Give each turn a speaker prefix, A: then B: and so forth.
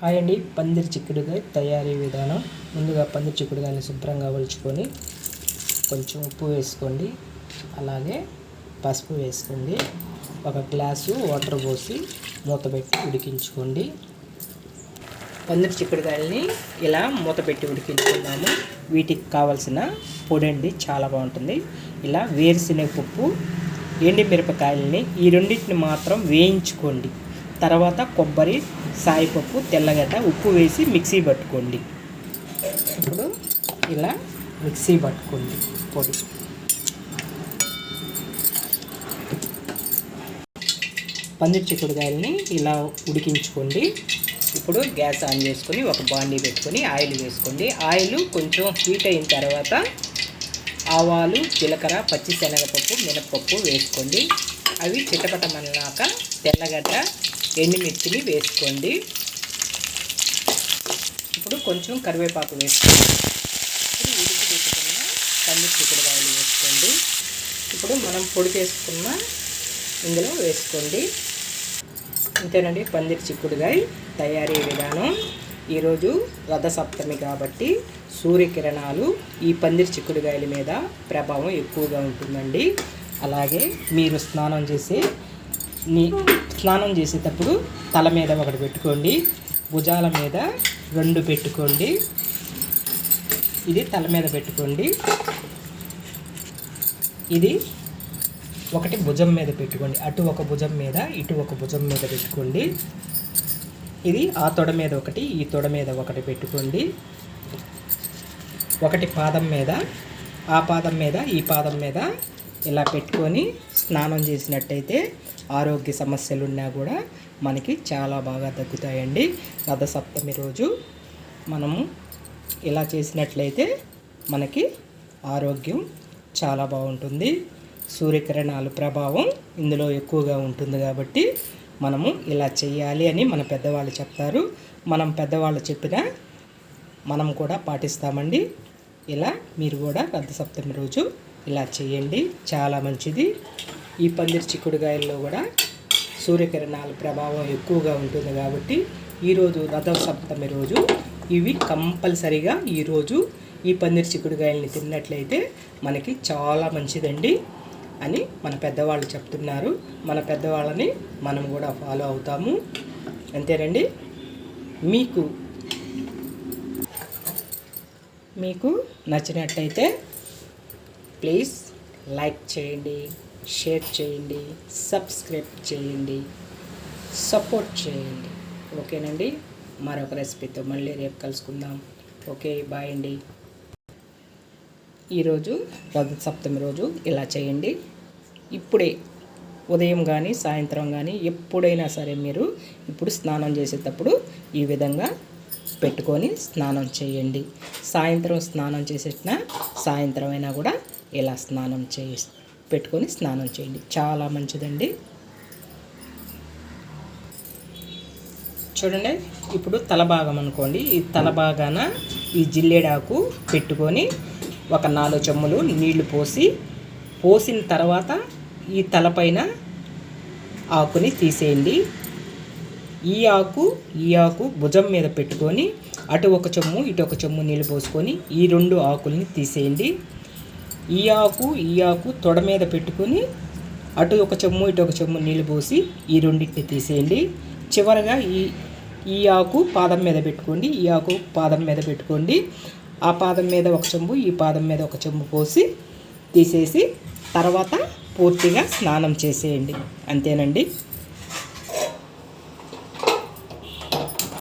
A: Hi అండి. పందిరి చిక్కుడుకాయ తయారీ విధానం. ముందుగా పందిరి చిక్కుడుకాయని శుభ్రంగా ఒలుచుకొని కొంచెం ఉప్పు వేసుకోండి. అలాగే పసుపు వేసుకోండి. ఒక గ్లాసు వాటర్ పోసి మూత పెట్టి ఉడికించుకోండి. పందిరి చిక్కుడుకాయలని ఇలా మూత పెట్టి ఉడికించుకున్నాము వీటికి కావాల్సిన పొడి అండి చాలా బాగుంటుంది. ఇలా వేరుశనగ పప్పు ఎండి మిరపకాయలని ఈ రెండింటిని మాత్రం వేయించుకోండి. తర్వాత కొబ్బరి సాయిపప్పు తెల్లగడ్డ ఉప్పు వేసి మిక్సీ పట్టుకోండి. ఇప్పుడు ఇలా మిక్సీ పట్టుకోండి పొడి. పందిరి చిక్కుడుకాయలని ఇలా ఉడికించుకోండి. ఇప్పుడు గ్యాస్ ఆన్ చేసుకొని ఒక బాండీ పెట్టుకొని ఆయిల్ వేసుకోండి. ఆయిల్ కొంచెం హీట్ అయిన తర్వాత ఆవాలు జీలకర్ర పచ్చిశనగపప్పు మినపప్పు వేసుకోండి. అవి చిటపటమన్నాక తెల్లగడ్డ ఎండుమిర్చిని వేసుకోండి. ఇప్పుడు కొంచెం కరివేపాకు వేసుకోండి. ఇప్పుడు ఉడికి పెట్టుకున్న పందిరి చిక్కుడుకాయలు వేసుకోండి. ఇప్పుడు మనం పొడి చేసుకున్న ఇందులో వేసుకోండి. అంతేనండి పందిరి చిక్కుడుకాయ తయారీ విధానం. ఈరోజు రథసప్తమి కాబట్టి సూర్యకిరణాలు ఈ పందిరి చిక్కుడుకాయల మీద ప్రభావం ఎక్కువగా ఉంటుందండి. అలాగే మీరు స్నానం చేసే నీ స్నానం చేసేటప్పుడు తల మీద ఒకటి పెట్టుకోండి భుజాల మీద రెండు పెట్టుకోండి. ఇది తల మీద పెట్టుకోండి. ఇది ఒకటి భుజం మీద పెట్టుకోండి. అటు ఒక భుజం మీద ఇటు ఒక భుజం మీద పెట్టుకోండి. ఇది ఆ తొడ మీద ఒకటి ఈ తొడ మీద ఒకటి పెట్టుకోండి. ఒకటి పాదం మీద ఆ పాదం మీద ఈ పాదం మీద ఇలా పెట్టుకొని స్నానం చేసినట్టయితే ఆరోగ్య సమస్యలు ఉన్నా కూడా మనకి చాలా బాగా తగ్గుతాయండి. రథ సప్తమి రోజు మనము ఇలా చేసినట్లయితే మనకి ఆరోగ్యం చాలా బాగుంటుంది. సూర్యకిరణాలు ప్రభావం ఇందులో ఎక్కువగా ఉంటుంది కాబట్టి మనము ఇలా చేయాలి అని మన పెద్దవాళ్ళు చెప్తారు. మనం పెద్దవాళ్ళు చెప్పిన మనం కూడా పాటిస్తామండి. ఇలా మీరు కూడా రథ సప్తమి రోజు ఇలా చేయండి. చాలా మంచిది. ఈ పందిరి చిక్కుడుకాయల్లో కూడా సూర్యకిరణాల ప్రభావం ఎక్కువగా ఉంటుంది కాబట్టి ఈరోజు రథ సప్తమి రోజు. ఇవి కంపల్సరిగా ఈరోజు ఈ పందిరి చిక్కుడుగాయల్ని తిన్నట్లయితే మనకి చాలా మంచిదండి అని మన పెద్దవాళ్ళు చెప్తున్నారు. మన పెద్దవాళ్ళని మనం కూడా ఫాలో అవుతాము. అంతేనండి? మీకు మీకు నచ్చినట్టయితే ప్లీజ్ లైక్ చేయండి షేర్ చేయండి సబ్స్క్రైబ్ చేయండి సపోర్ట్ చేయండి. ఓకేనండి? మరొక రెసిపీతో మళ్ళీ రేపు కలుసుకుందాం. ఓకే బాయ్ అండి. ఈరోజు రథ సప్తమి రోజు ఇలా చేయండి. ఇప్పుడే ఉదయం కానీ సాయంత్రం కానీ ఎప్పుడైనా సరే మీరు ఇప్పుడు స్నానం చేసేటప్పుడు ఈ విధంగా పెట్టుకొని స్నానం చేయండి. సాయంత్రం స్నానం చేసేసిన సాయంత్రం అయినా కూడా ఇలా స్నానం చేయి పెట్టుకొని స్నానం చేయండి. చాలా మంచిదండి. చూడండి ఇప్పుడు తల భాగం అనుకోండి. ఈ తల భాగాన ఈ జిల్లేడాకు పెట్టుకొని ఒక నాలుగు చెమ్ములు నీళ్ళు పోసి పోసిన తర్వాత ఈ తలపైన ఆకుని తీసేయండి. ఈ ఆకు ఈ ఆకు భుజం మీద పెట్టుకొని అటు ఒక చెమ్ము ఇటు ఒక చెమ్ము నీళ్ళు పోసుకొని ఈ రెండు ఆకుల్ని తీసేయండి. ఈ ఆకు ఈ ఆకు తొడ మీద పెట్టుకొని అటు ఒక చెమ్ము ఇటు ఒక చెమ్ము నీళ్ళు పోసి ఈ రెండింటిని తీసేయండి. చివరగా ఈ ఈ ఆకు పాదం మీద పెట్టుకోండి. ఈ ఆకు పాదం మీద పెట్టుకోండి. ఆ పాదం మీద ఒక చెంబు ఈ పాదం మీద ఒక చెంబు పోసి తీసేసి తర్వాత పూర్తిగా స్నానం చేసేయండి. అంతేనండి?